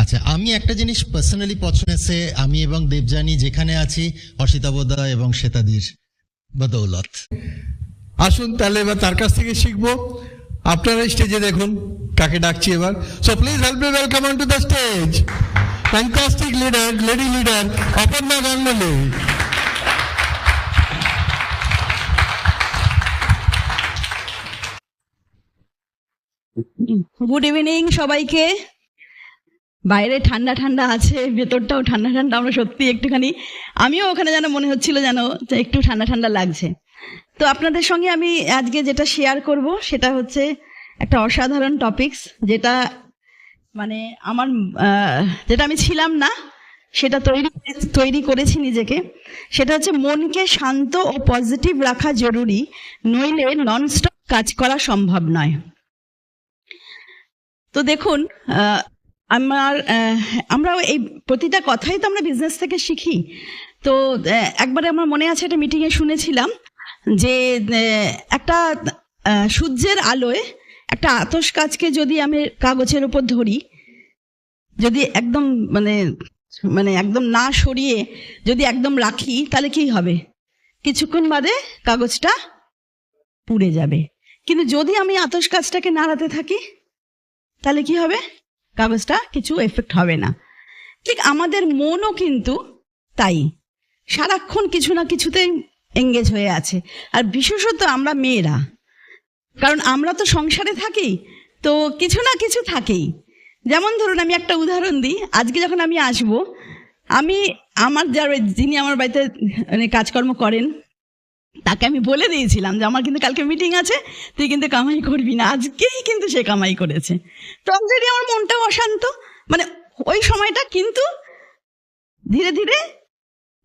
আচ্ছা আমি একটা জিনিস পার্সোনালি পছন্দ হয়েছে আমি এবং দেবযানী যেখানে আছি অসিতাবোদা এবং শ্বেতাদির বদৌলত। আসুন তাহলে এবার তার কাছ থেকে শিখব। আপনারা স্টেজে দেখুন কাকে ডাকছি এবার। So please help me welcome on to the stage fantastic leader lady leader Aparna Ganguly good evening সবাইকে। বাইরে ঠান্ডা ঠান্ডা আছে, ভেতরটাও ঠান্ডা ঠান্ডা, আমরা সত্যি একটুখানি, আমিও ওখানে যেন মনে হচ্ছিল যেন একটু ঠান্ডা ঠান্ডা লাগছে। তো আপনাদের সঙ্গে আমি আজকে যেটা শেয়ার করব, সেটা হচ্ছে একটা অসাধারণ টপিকস যেটা মানে আমার যেটা আমি ছিলাম না, সেটা তৈরি তৈরি করেছি নিজেকে। সেটা হচ্ছে মনকে শান্ত ও পজিটিভ রাখা জরুরি, নইলে ননস্টপ কাজ করা সম্ভব নয়। তো দেখুন আমার আমরা এই প্রতিটা কথাই তো আমরা বিজনেস থেকে শিখি। তো একবারে আমার মনে আছে একটা মিটিংয়ে শুনেছিলাম যে একটা সূর্যের আলোয় একটা আতস কাজকে যদি আমি কাগজের উপর ধরি, যদি একদম মানে মানে একদম না সরিয়ে যদি একদম রাখি, তাহলে কি হবে? কিছুক্ষণ বাদে কাগজটা পুড়ে যাবে। কিন্তু যদি আমি আতস কাজটাকে নাড়াতে থাকি, তাহলে কি হবে? কাগজটা কিছু এফেক্ট হবে না। ঠিক আমাদের মনও কিন্তু তাই। সারাক্ষণ কিছু না কিছুতেই এঙ্গেজ হয়ে আছে। আর বিশেষত আমরা মেয়েরা। কারণ আমরা তো সংসারে থাকি, তো কিছু না কিছু থাকেই। যেমন ধরুন আমি একটা উদাহরণ দিই, আজকে যখন আমি আসব, আমি আমার যার যিনি আমার বাড়িতে মানে কাজকর্ম করেন তাকে আমি বলে দিয়েছিলাম যে, আমার কিন্তু কালকে মিটিং আছে, তুই কিন্তু কামাই করবি না। আজকেই কিন্তু সে কামাই করেছে। তো অলরেডি আমার মনটাও অশান্ত। মানে ওই সময়টা কিন্তু ধীরে ধীরে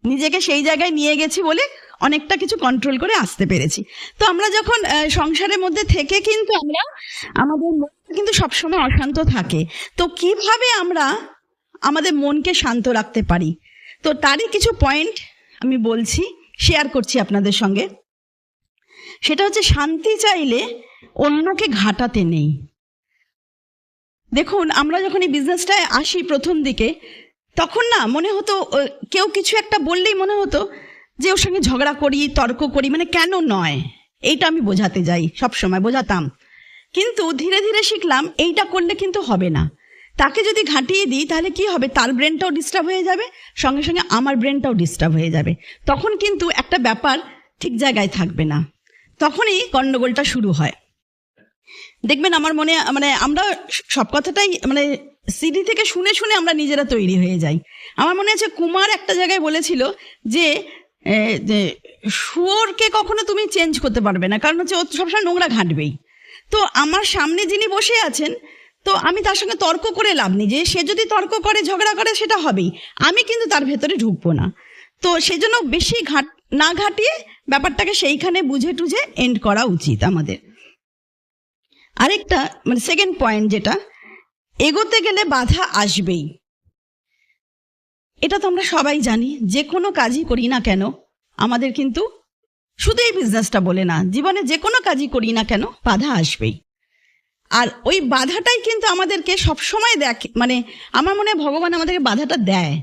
নিজেকে সেই জায়গায় নিয়ে গেছি বলে অনেকটা কিছু কন্ট্রোল করে আসতে পেরেছি। তো আমরা যখন সংসারের মধ্যে থেকে কিন্তু আমরা, আমাদের মন কিন্তু সবসময় অশান্ত থাকে। তো কীভাবে আমরা আমাদের মনকে শান্ত রাখতে পারি? তো তারই কিছু পয়েন্ট আমি বলছি। শেয়ার করছি আপনাদের সঙ্গে। সেটা হচ্ছে, শান্তি চাইলে অন্যকে ঘাটাতে নেই। দেখুন, আমরা যখন এই বিজনেসটায় আসি প্রথম দিকে, তখন না মনে হতো কেউ কিছু একটা বললেই মনে হতো যে, ওর সঙ্গে ঝগড়া করি, তর্ক করি মানে কেন নয়? এইটা আমি বোঝাতে যাই সব সময় বোঝাতাম। কিন্তু ধীরে ধীরে শিখলাম, এইটা করলে কিন্তু হবে না। তাকে যদি ঘাঁটিয়ে দিই, তাহলে কি হবে? তার ব্রেনটাও ডিস্টার্ব হয়ে যাবে, সঙ্গে সঙ্গে আমার ব্রেনটাও ডিস্টার্ব হয়ে যাবে। তখন কিন্তু একটা ব্যাপার ঠিক জায়গায় থাকবে না। তখনই গণ্ডগোলটা শুরু হয়। দেখবেন আমার মনে মানে আমরা সব কথাটাই মানে সিডি থেকে শুনে শুনে আমরা নিজেরা তৈরি হয়ে যাই। আমার মনে আছে কুমার একটা জায়গায় বলেছিল যে শুয়োরকে কখনো তুমি চেঞ্জ করতে পারবে না, কারণ হচ্ছে ও সবসময় নোংরা ঘাঁটবেই। তো আমার সামনে যিনি বসে আছেন তো আমি তার সঙ্গে তর্ক করে লাভ নেই যে সে যদি তর্ক করে, ঝগড়া করে, সেটা হবেই। আমি কিন্তু তার ভেতরে ঢুকবো না। তো সেজন্য বেশি ঘাট, না ঘাটিয়ে ব্যাপারটাকে সেইখানে বুঝে টুঝে এন্ড করা উচিত আমাদের। আরেকটা মানে সেকেন্ড পয়েন্ট যেটা, এগোতে গেলে বাধা আসবেই। এটা তো আমরা সবাই জানি, যে কোনো কাজই করি না কেন, আমাদের কিন্তু শুধু এই বিজনেসটা বলে না। জীবনে যে কোনো কাজই করি না কেন, বাধা আসবেই। আর ওই বাধাটাই কিন্তু আমাদেরকে সবসময় দেখে মানে আমার মনে হয় ভগবান আমাদেরকে বাধাটা দেয়।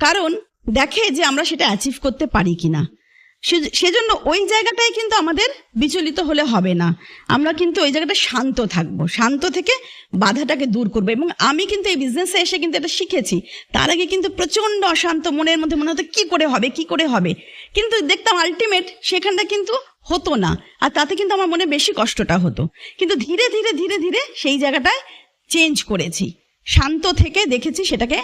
কারণ দেখে যে আমরা সেটা অ্যাচিভ করতে পারি কিনা। সে- সেজন্য ওই জায়গাটাই কিন্তু আমাদের বিচলিত হলে হবে না। আমরা কিন্তু ওই জায়গাটা শান্ত থাকব, শান্ত থেকে বাধাটাকে দূর করব। এবং আমি কিন্তু এই বিজনেসে এসে কিন্তু এটা শিখেছি। তার আগে কিন্তু প্রচণ্ড অশান্ত মনের মধ্যে মনে হতো, কী করে হবে, কি করে হবে? কিন্তু দেখতাম আলটিমেট সেখানটা কিন্তু হতো না। আর তাতে কিন্তু আমার মনে বেশি কষ্টটা হতো। কিন্তু ধীরে ধীরে ধীরে ধীরে সেই জায়গাটায় চেঞ্জ করেছি। শান্ত থেকে দেখেছি সেটাকে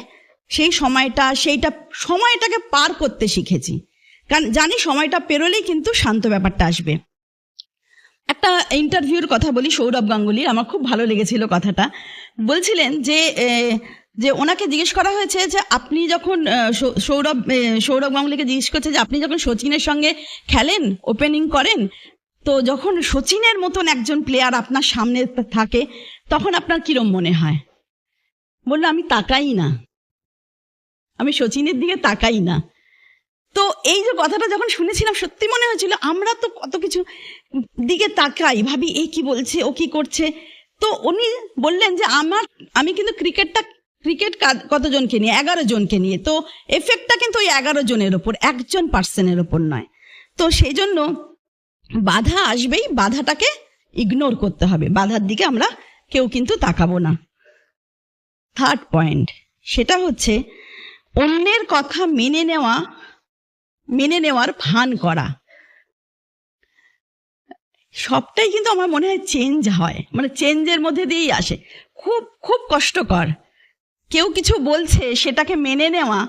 সেই সময়টা, সেইটা, সময়টাকে পার করতে শিখেছি। কারণ জানি সময়টা পেরোলেই কিন্তু শান্ত ব্যাপারটা আসবে। একটা ইন্টারভিউর কথা বলি, সৌরভ গাঙ্গুলির। আমার খুব ভালো লেগেছিল কথাটা। বলছিলেন যে যে ওনাকে জিজ্ঞেস করা হয়েছে যে আপনি যখন সৌরভ সৌরভ গাঙ্গুলিকে জিজ্ঞেস করছে যে আপনি যখন সচিনের সঙ্গে খেলেন ওপেনিং করেন, তো যখন সচিনের মতন একজন প্লেয়ার আপনার সামনে থাকে, তখন আপনার কিরম মনে হয়? বলল, আমি তাকাই না। আমি সচিনের দিকে তাকাই না। তো এই যে কথাটা যখন শুনেছিলাম, সত্যি মনে হয়েছিল, আমরা তো কত কিছু দিকে তাকাই, ভাবি, এ কি বলছে? ও কি করছে? তো উনি বললেন যে, আমার, আমি কিন্তু ক্রিকেটটা ক্রিকেট কতজনকে নিয়ে? এগারো জনকে নিয়ে। তো এফেক্টটা কিন্তু ওই এগারো জনের ওপর একজন পার্সনের ওপর নয়। তো সেই জন্য বাধা আসবেই, বাধাটাকে ইগনোর করতে হবে। বাধার দিকে আমরা কেউ কিন্তু তাকাবো না। থার্ড পয়েন্ট সেটা হচ্ছে অন্যের কথা মেনে নেওয়া, মেনে নেওয়ার ভান করা। সবটাই কিন্তু আমার মনে হয় চেঞ্জ হয়। মানে চেঞ্জের মধ্যে দিয়েই আসে। খুব খুব কষ্টকর। কেউ কিছু বলছে, সেটাকে মেনে নেওয়া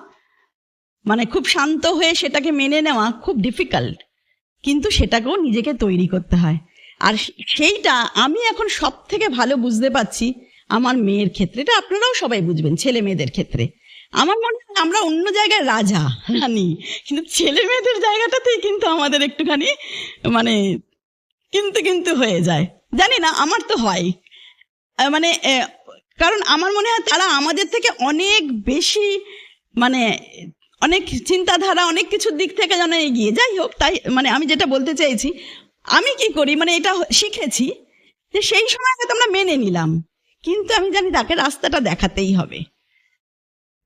মানে খুব শান্ত হয়ে সেটাকে মেনে নেওয়া খুব ডিফিকাল্ট কিন্তু সেটাকেও নিজেকে তৈরি করতে হয়। আর সেইটা আমি এখন সব থেকে ভালো বুঝতে পারছি আমার মেয়ের ক্ষেত্রে। এটা আপনারাও সবাই বুঝবেন, ছেলে মেয়েদের ক্ষেত্রে। আমার মনে হয় আমরা অন্য জায়গায় রাজা, রানী, কিন্তু ছেলে মেয়েদের জায়গাটাতেই কিন্তু আমাদের একটুখানি মানে কিন্তু কিন্তু হয়ে যায়। জানি না, আমার তো হয়। মানে কারণ আমার মনে হয় তারা আমাদের থেকে অনেক বেশি মানে অনেক চিন্তাধারা, অনেক কিছুর দিক থেকে যেন এগিয়ে। যাই হোক, তাই মানে আমি যেটা বলতে চাইছি, আমি কি করি মানে এটা শিখেছি যে সেই সময় হয়তো আমরা মেনে নিলাম। কিন্তু আমি জানি তাকে রাস্তাটা দেখাতেই হবে।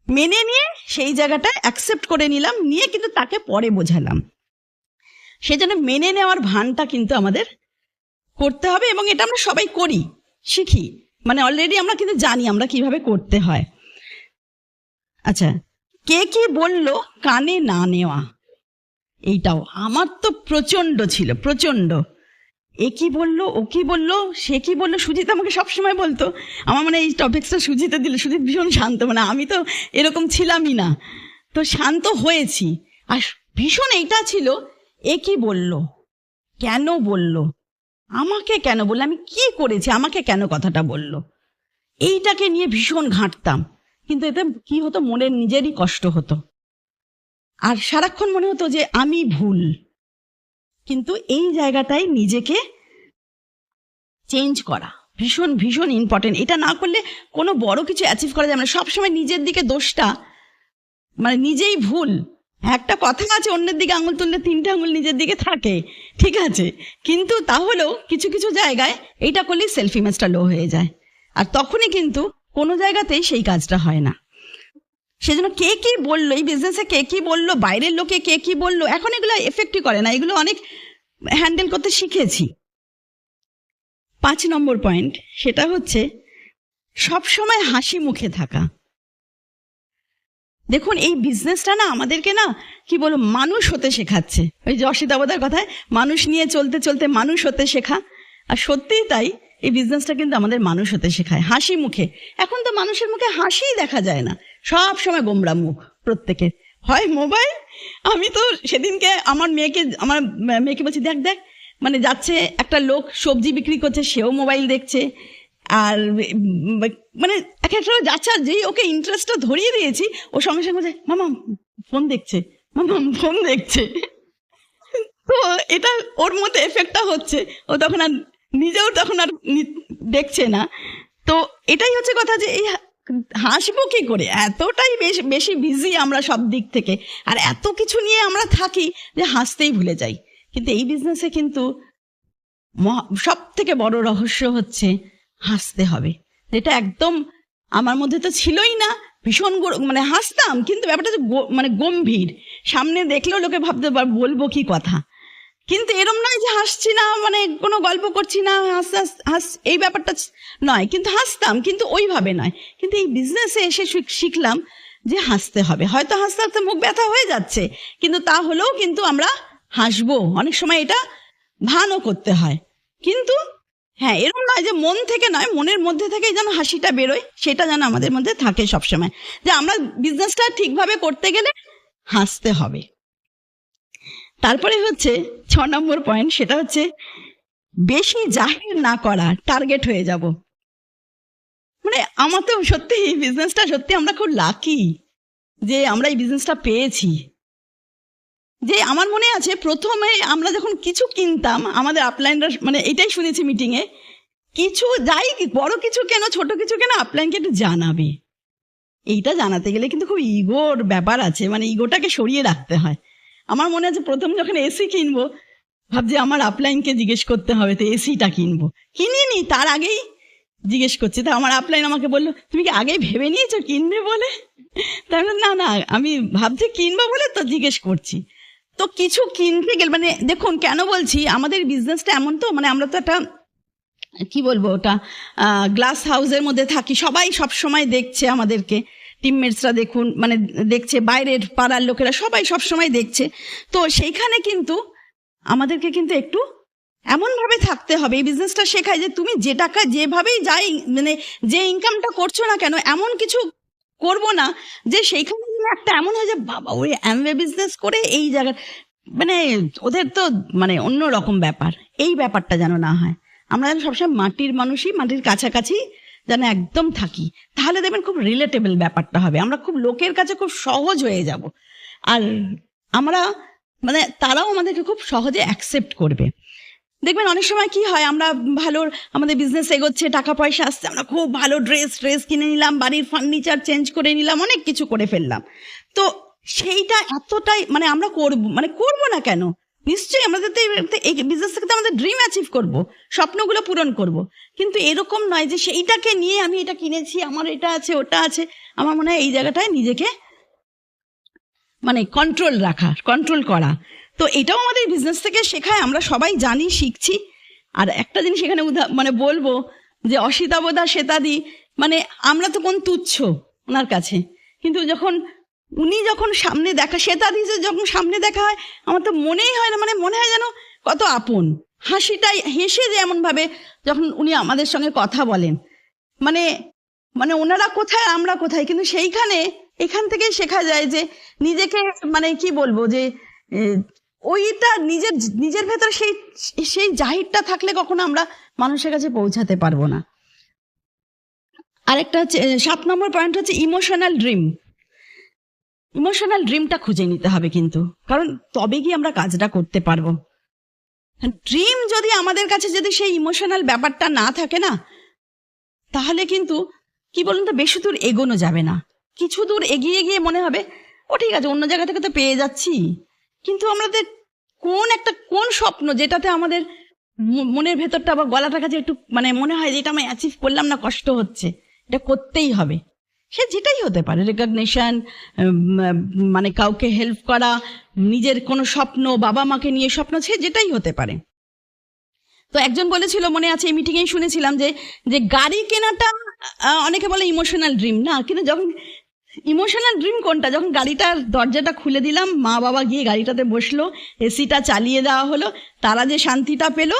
মেনে নিয়ে সেই জায়গাটায় অ্যাকসেপ্ট করে নিলাম, নিয়ে কিন্তু তাকে পরে বোঝালাম। সেজন্য মেনে নেওয়ার ভানটা কিন্তু আমাদের করতে হবে এবং এটা আমরা সবাই করি, শিখি। মানে অলরেডি আমরা কিন্তু জানি আমরা কীভাবে করতে হয়। আচ্ছা কে কি বলল কানে না নেওয়া? এইটাও, আমার তো প্রচণ্ড ছিল প্রচণ্ড এ কি বলল, ও কি বলল, সে কি বলল, সুজিত আমাকে সবসময় বলতো। আমার মানে এই টপিক্সটা সুজিতে দিল, সুজিত ভীষণ শান্ত মানে আমি তো এরকম ছিলামই না। তো শান্ত হয়েছি। আর ভীষণ এইটা ছিল, এ কি বলল, কেন বলল? আমাকে কেন বলল? আমি কি করেছি? আমাকে কেন কথাটা বলল? এইটাকে নিয়ে ভীষণ ঘাঁটতাম। কিন্তু এতে কি হতো? মনের নিজেরই কষ্ট হতো। আর সারাক্ষণ মনে হতো যে আমি ভুল। কিন্তু এই জায়গাটাই নিজেকে চেঞ্জ করা ভীষণ ভীষণ ইম্পর্টেন্ট এটা না করলে কোনো বড় কিছু অ্যাচিভ করা যাবে না। সবসময় নিজের দিকে দোষটা মানে নিজেই ভুল। একটা কথা আছে, অন্যের দিকে আঙুল তুললে তিনটে আঙুল নিজের দিকে থাকে। ঠিক আছে? কিন্তু তাহলেও কিছু কিছু জায়গায় এইটা করলেই সেলফ ইমেজটা লো হয়ে যায়। আর তখনই কিন্তু কোনো জায়গাতেই সেই কাজটা হয় না। সেজন্য কে কি বলল, এই বিজনেসে কে কি বলল, বাইরের লোকে কে কি বলল, এখন এগুলো এফেক্টই করে না। এগুলো অনেক হ্যান্ডেল করতে শিখেছি। পাঁচ নম্বর পয়েন্ট সেটা হচ্ছে সব সময় হাসি মুখে থাকা। দেখুন, এই বিজনেসটা না আমাদেরকে না, কি বলব, মানুষ হতে শেখাচ্ছে। ওই যে অসিতাবদার কথায়, মানুষ নিয়ে চলতে চলতে মানুষ হতে শেখা। আর সত্যিই তাই, এই বিজনেসটা কিন্তু আমাদের মানুষ হতে শেখায়, হাসি মুখে। এখন তো মানুষের মুখে হাসিই দেখা যায় না। সব সময় গোমরা মুখ প্রত্যেকের। হয় মোবাইল আমি তো সেদিনকে আমার মেয়েকে আমার মেয়েকে বলছি, দেখ দেখ মানে যাচ্ছে একটা লোক সবজি বিক্রি করছে, সেও মোবাইল দেখছে। আর মানে এক একটা যাচ্ছে যেই ওকে ইন্টারেস্টটা ধরিয়ে দিয়েছি, ও সঙ্গে সঙ্গে বলছে, মামা ফোন দেখছে, মামা ফোন দেখছে। তো এটা ওর মধ্যে এফেক্টটা হচ্ছে। ও তখন আর নিজেও তখন আর দেখছে না। তো এটাই হচ্ছে কথা যে, এই হাসবো কি করে? এতটাই বেশি বেশি বিজি আমরা সব দিক থেকে। আর এত কিছু নিয়ে আমরা থাকি যে, হাসতেই ভুলে যাই। কিন্তু এই বিজনেসে কিন্তু সব থেকে বড় রহস্য হচ্ছে হাসতে হবে। যেটা একদম আমার মধ্যে তো ছিলই না। ভীষণ মানে হাসতাম, কিন্তু ব্যাপারটা মানে গম্ভীর। সামনে দেখলেও লোকে ভাবতে পার, বলব কি কথা? কিন্তু এরম নয় যে হাসছি না মানে কোনো গল্প করছি না, হাস, হাস- এই ব্যাপারটা নয়। কিন্তু হাসতাম, কিন্তু ওইভাবে নয়। কিন্তু এই বিজনেসে এসে শিখ- শিখলাম যে হাসতে হবে। হয়তো হাসতে হাসতে মুখ ব্যথা হয়ে যাচ্ছে, কিন্তু তা হলেও কিন্তু আমরা হাসবো। অনেক সময় এটা ভানও করতে হয়। কিন্তু হ্যাঁ এরকম নয় যে মন থেকে নয়, মনের মধ্যে থেকেই যেন হাসিটা বেরোয়, সেটা যেন আমাদের মধ্যে থাকে সবসময়। যে আমরা বিজনেসটা ঠিকভাবে করতে গেলে হাসতে হবে। তারপরে হচ্ছে ছ নম্বর পয়েন্ট সেটা হচ্ছে বেশি জাহির না করা টার্গেট হয়ে যাব। মানে আমার তো সত্যি বিজনেসটা সত্যি আমরা খুব লাকি যে আমরা এই বিজনেসটা পেয়েছি। যে আমার মনে আছে প্রথমে আমরা যখন কিছু কিনতাম, আমাদের আপলাইনরা মানে এটাই শুনেছি মিটিংয়ে কিছু যাই বড় কিছু কেন, ছোট কিছু কেন আপলাইনকে একটু জানাবে। এইটা জানাতে গেলে কিন্তু খুব ইগোর ব্যাপার আছে মানে ইগোটাকে সরিয়ে রাখতে হয়। আমার মনে আছে প্রথম যখন এসি কিনবো, ভাবছি আমার আপলাইনকে জিজ্ঞেস করতে হবে, তো এসিটা কিনবো। কিনিনি, তার আগেই জিজ্ঞেস করছে, তা আমার আপলাইন আমাকে বলল, তুমি কি আগে ভেবে নিয়েছো কিনবে বলে? তাহলে না না, আমি ভাবছি কিনবো বলে তো জিজ্ঞেস করছি। তো কিছু কিনতে গেলে মানে দেখুন, কেন বলছি, আমাদের বিজনেসটা এমন তো মানে আমরা তো একটা, কি বলব ওটা গ্লাস হাউসের মধ্যে থাকি, সবাই সব সময় দেখছে আমাদেরকে টিমমেটসরা দেখুন মানে দেখছে, বাইরের পাড়ার লোকেরা সবাই সব সময় দেখছে, তো সেইখানে কিন্তু আমাদেরকে কিন্তু একটু এমনভাবে থাকতে হবে, এই বিজনেসটা শেখায় যে তুমি যে টাকা যেভাবেই যাই মানে যে ইনকামটা করছ না কেন, এমন কিছু করব না, যে সেইখানে একটা এমন হয় যে, বাবা, ওই অ্যামওয়ে বিজনেস করে এই জায়গা মানে ওদের তো মানে অন্য রকম ব্যাপার। এই ব্যাপারটা যেন না হয়। আমরা যেন সবসময় মাটির মানুষই, মাটির কাছাকাছি যেন একদম থাকি। তাহলে দেখবেন খুব রিলেটেবল ব্যাপারটা হবে। আমরা খুব লোকের কাছে খুব সহজ হয়ে যাব। আর আমরা মানে তারাও আমাদেরকে খুব সহজে অ্যাকসেপ্ট করবে। দেখবেন অনেক সময় কি হয়, আমরা ভালো আমাদের বিজনেস এগোচ্ছে, টাকা পয়সা আসছে, আমরা খুব ভালো ড্রেস ট্রেস কিনে নিলাম, বাড়ির ফার্নিচার চেঞ্জ করে নিলাম, অনেক কিছু করে ফেললাম। তো সেইটা এতটাই মানে আমরা করব মানে করব না কেন? নিশ্চয়ই আমাদের তো এই- বিজনেস থেকে তো আমাদের ড্রিম অ্যাচিভ করব, স্বপ্নগুলো পূরণ করব। কিন্তু এরকম নয় যে সেইটাকে নিয়ে আমি এটা কিনেছি, আমার এটা আছে, ওটা আছে। আমার মনে হয় এই জায়গাটায় নিজেকে মানে কন্ট্রোল রাখা কন্ট্রোল করা। তো এটাও আমাদের বিজনেস থেকে শেখায়, আমরা সবাই জানি, শিখছি। আর একটা জিনিস এখানে মানে বলব যে অসিতাবোধা শ্বেতাদি মানে আমরা তো কোন তুচ্ছ ওনার কাছে। কিন্তু যখন উনি যখন সামনে দেখা, শ্বেতাদি যে যখন সামনে দেখা হয়, আমার তো মনেই হয় না মানে মনে হয় যেন কত আপন। হাসিটাই, হেসে যে এমনভাবে যখন উনি আমাদের সঙ্গে কথা বলেন। মানে মানে ওনারা কোথায়, আমরা কোথায়? কিন্তু সেইখানে, এখান থেকেই শেখা যায় যে নিজেকে মানে কি বলব যে ওইটা নিজের নিজের ভেতর সেই সেই জাহিরটা থাকলে কখনো আমরা মানুষের কাছে পৌঁছাতে পারব না। আরেকটা হচ্ছে সাত নম্বর পয়েন্ট হচ্ছে ইমোশনাল ড্রিম ইমোশনাল ড্রিমটা খুঁজে নিতে হবে কিন্তু, কারণ তবে কি আমরা কাজটা করতে পারব। ড্রিম যদি আমাদের কাছে যদি সেই ইমোশনাল ব্যাপারটা না থাকে না, তাহলে কিন্তু কি বলুন তো, বেশি দূর এগোনো যাবে না। কিছু দূর এগিয়ে গিয়ে মনে হবে, ও ঠিক আছে, অন্য জায়গা থেকে তো পেয়ে যাচ্ছি। কিন্তু আমাদের কোন একটা কোন স্বপ্ন যেটাতে আমাদের মনের ভেতরটা বা গলাটার কাছে একটু মানে মনে হয় যে এটা আমি অ্যাচিভ করলাম না, কষ্ট হচ্ছে। এটা করতেই হবে। সে যেটাই হতে পারে রেকগনেশন মানে কাউকে হেল্প করা, নিজের কোনো স্বপ্ন, বাবা মাকে নিয়ে স্বপ্ন, সে যেটাই হতে পারে। তো একজন বলেছিল, মনে আছে এই মিটিংয়েই শুনেছিলাম যে যে গাড়ি কেনাটা অনেকে বলে ইমোশনাল ড্রিম না? কিন্তু যখন ইমোশনাল ড্রিম কোনটা? যখন গাড়িটার দরজাটা খুলে দিলাম, মা বাবা গিয়ে গাড়িটাতে বসল, এসিটা চালিয়ে দেওয়া হলো, তারা যে শান্তিটা পেল,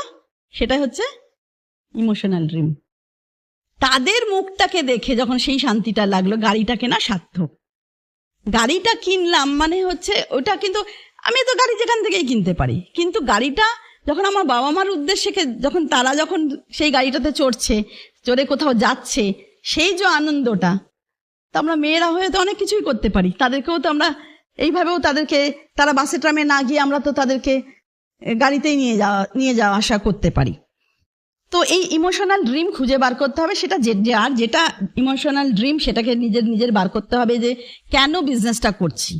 সেটাই হচ্ছে ইমোশনাল ড্রিম তাদের মুখটাকে দেখে যখন সেই শান্তিটা লাগল গাড়িটা কেনা সার্থক। গাড়িটা কিনলাম মানে হচ্ছে ওটা কিন্তু, আমি তো গাড়ি যেখান থেকেই কিনতে পারি। কিন্তু গাড়িটা যখন আমার বাবা মার উদ্দেশ্যে যখন তারা যখন সেই গাড়িটাতে চড়ছে, চড়ে কোথাও যাচ্ছে, সেই যে আনন্দটা তো আমরা মেয়েরা হয়ে তো অনেক কিছুই করতে পারি। তাদেরকেও তো আমরা এইভাবেও তাদেরকে, তারা বাসে ট্রামে না গিয়ে আমরা তো তাদেরকে গাড়িতেই নিয়ে যাওয়া নিয়ে যাওয়া আসা করতে পারি। তো এই ইমোশনাল ড্রিম খুঁজে বার করতে হবে, সেটা যে যার যেটা ইমোশনাল ড্রিম সেটাকে নিজের নিজের বার করতে হবে যে, কেন বিজনেসটা করছি?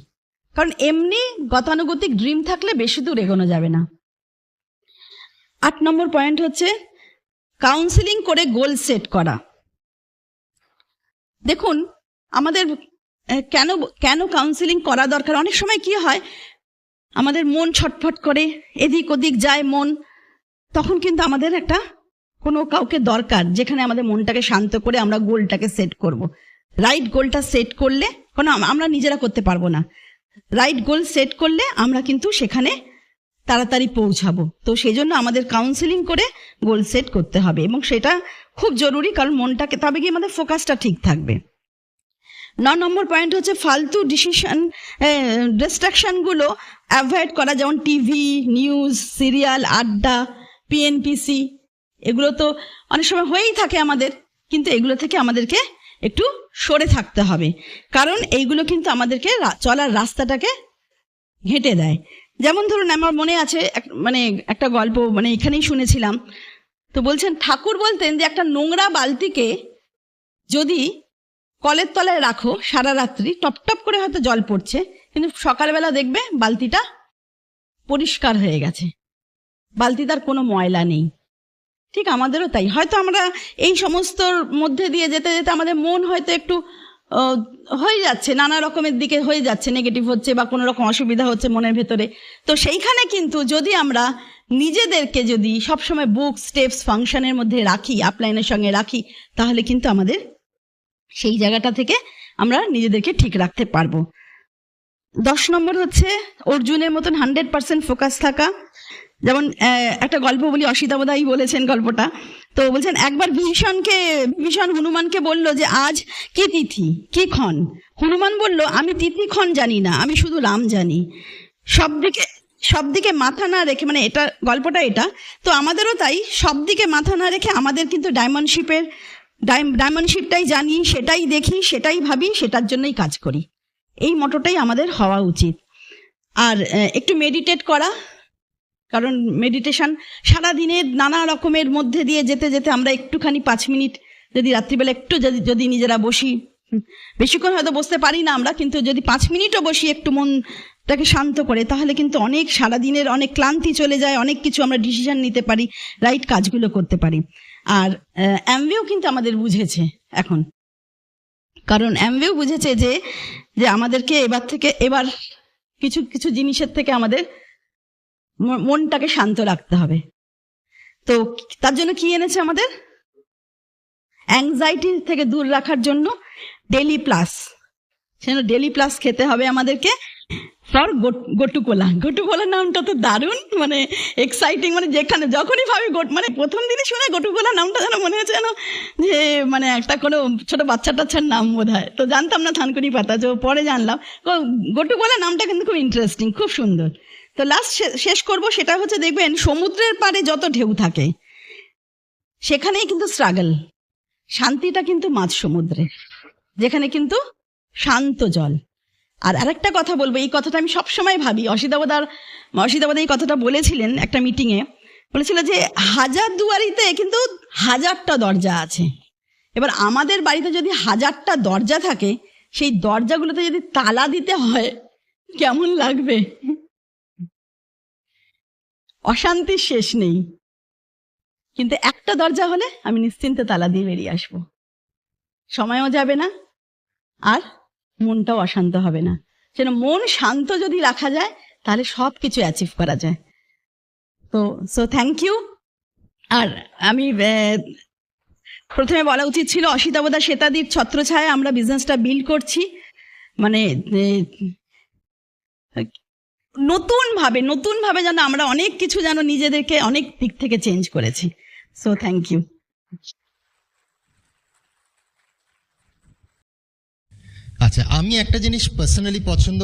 কারণ এমনি গতানুগতিক ড্রিম থাকলে বেশি দূর এগোনো যাবে না। আট নম্বর পয়েন্ট হচ্ছে কাউন্সিলিং করে গোল সেট করা। দেখুন আমাদের কেন কেন কাউন্সিলিং করা দরকার? অনেক সময় কি হয়, আমাদের মন ছটফট করে, এদিক ওদিক যায় মন, তখন কিন্তু আমাদের একটা কোনো কাউকে দরকার, যেখানে আমাদের মনটাকে শান্ত করে আমরা গোলটাকে সেট করব। রাইট গোলটা সেট করলে কোনো আমরা নিজেরা করতে পারব না। রাইট গোল সেট করলে আমরা কিন্তু সেখানে তাড়াতাড়ি পৌঁছাবো। তো সেই জন্য আমাদের কাউন্সিলিং করে গোল সেট করতে হবে এবং সেটা খুব জরুরি, কারণ মনটাকে, তবে গিয়ে আমাদের ফোকাসটা ঠিক থাকবে। ন নম্বর পয়েন্ট হচ্ছে ফালতু ডিসিশন ডিস্ট্রাকশনগুলো অ্যাভয়েড করা, যেমন টিভি নিউজ সিরিয়াল আড্ডা পিএনপিসি এগুলো তো অনেক সময় হয়েই থাকে আমাদের, কিন্তু এগুলো থেকে আমাদেরকে একটু সরে থাকতে হবে। কারণ এইগুলো কিন্তু আমাদেরকে চলার রাস্তাটাকে ঘেঁটে দেয়। যেমন ধরুন আমার মনে আছে মানে একটা গল্প মানে এখানেই শুনেছিলাম। তো বলছেন, ঠাকুর বলতেন যে একটা নোংরা বালতিকে যদি কলের তলায় রাখো, সারা রাত্রি। টপ টপ করে হয়তো জল পড়ছে, কিন্তু সকালবেলা দেখবে বালতিটা পরিষ্কার হয়ে গেছে। বালতিটার কোনো ময়লা নেই। ঠিক আমাদেরও তাই। হয়তো আমরা এই সমস্তর মধ্যে দিয়ে যেতে যেতে আমাদের মন হয়তো একটু হয়ে যাচ্ছে, নানা রকমের দিকে হয়ে যাচ্ছে নেগেটিভ হচ্ছে বা কোনো রকম অসুবিধা হচ্ছে মনের ভেতরে। তো সেইখানে কিন্তু যদি আমরা নিজেদেরকে যদি সবসময় বুক স্টেপস ফাংশনের মধ্যে রাখি আপলাইনের সঙ্গে রাখি, তাহলে কিন্তু আমাদের সেই জায়গাটা থেকে আমরা নিজেদেরকে ঠিক রাখতে পারব। দশ নম্বর হচ্ছে অর্জুনের মতন হান্ড্রেড পার্সেন্ট ফোকাস থাকা। যেমন একটা গল্প বলি অসিতা বোধহয় বলেছেন গল্পটা। তো বলছেন, একবার ভীষণকে, ভীষণ হনুমানকে বলল যে, আজ কি তিথি? কি ক্ষণ? হনুমান বলল, আমি তিথি ক্ষণ জানি না, আমি শুধু রাম জানি। সব দিকে সব দিকে মাথা না রেখে মানে এটা, গল্পটা এটা। তো আমাদেরও তাই সব দিকে মাথা না রেখে আমাদের কিন্তু ডায়মন্ডশিপের ডায়মন্ডশিপটাই জানি, সেটাই দেখি, সেটাই ভাবি, সেটার জন্যই কাজ করি। এই মটোটাই আমাদের হওয়া উচিত। আর একটু মেডিটেট করা, কারণ মেডিটেশন সারা দিনের নানা রকমের মধ্যে দিয়ে যেতে যেতে আমরা একটুখানি পাঁচ মিনিট, যদি রাত্রিবেলা একটু যদি যদি নিজেরা বসি বেশিক্ষণ হয়তো বসতে পারি না আমরা, কিন্তু যদি পাঁচ মিনিটও বসি একটু মনটাকে শান্ত করে, তাহলে কিন্তু অনেক সারা দিনের অনেক ক্লান্তি চলে যায়, অনেক কিছু আমরা ডিসিশন নিতে পারি রাইট কাজগুলো করতে পারি। আর অ্যামভিও কিন্তু আমাদের বুঝেছে এখন। কারণ অ্যামভিও বুঝেছে যে যে আমাদেরকে এবার থেকে, এবার কিছু কিছু জিনিসের থেকে আমাদের মনটাকে শান্ত রাখতে হবে। তো তার জন্য কি এনেছে আমাদের? অ্যাংজাইটি থেকে দূর রাখার জন্য ডেলি প্লাস সেজন্য ডেলি প্লাস খেতে হবে আমাদেরকে। ফর গটুকোলা। গটুকোলা নামটা তো দারুণ মানে এক্সাইটিং মানে যেখানে যখনই ভাবি গোট মানে প্রথম দিনই শুনে গটুকোলা নামটা যেন মনে হচ্ছে যেন যে মানে একটা কোনো ছোট বাচ্চা টাচ্চার নাম বোধ হয় তো জানতাম না থানকুনি পাতা, তো পরে জানলাম। গটুকোলা নামটা কিন্তু খুব ইন্টারেস্টিং খুব সুন্দর। তো লাস্ট শেষ করব, সেটা হচ্ছে দেখবেন, সমুদ্রের পাড়ে যত ঢেউ থাকে, সেখানেই কিন্তু স্ট্রাগল শান্তিটা কিন্তু মাঝ সমুদ্রে যেখানে কিন্তু শান্ত জল। আর আরেকটা কথা বলব, এই কথাটা আমি সবসময় ভাবি। অসিতাবদার অসিতাবদা এই কথাটা বলেছিলেন একটা মিটিংয়ে বলেছিল যে, হাজার দুয়ারিতে কিন্তু হাজারটা দরজা আছে। এবার আমাদের বাড়িতে যদি হাজারটা দরজা থাকে, সেই দরজাগুলোতে যদি তালা দিতে হয়, কেমন লাগবে? অশান্তির শেষ নেই। কিন্তু একটা দরজা হলে আমি নিশ্চিন্তে তালা দিয়ে বেরিয়ে আসব। সময়ও যাবে না, আর মনটাও অশান্ত হবে না। যেন মন শান্ত যদি রাখা যায়, তাহলে সব কিছু অ্যাচিভ করা যায়। তো সো থ্যাংক ইউ আর আমি প্রথমে বলা উচিত ছিল অসিতাবদা শ্বেতাদির ছত্রছায়া আমরা বিজনেসটা বিল্ড করছি। মানে নতুন ভাবে নতুন ভাবে যেন আমরা অনেক কিছু যেন নিজেদেরকে অনেক দিক থেকে চেঞ্জ করেছি। সো থ্যাংক ইউ আচ্ছা আমি একটা জিনিস পার্সোনালি পছন্দ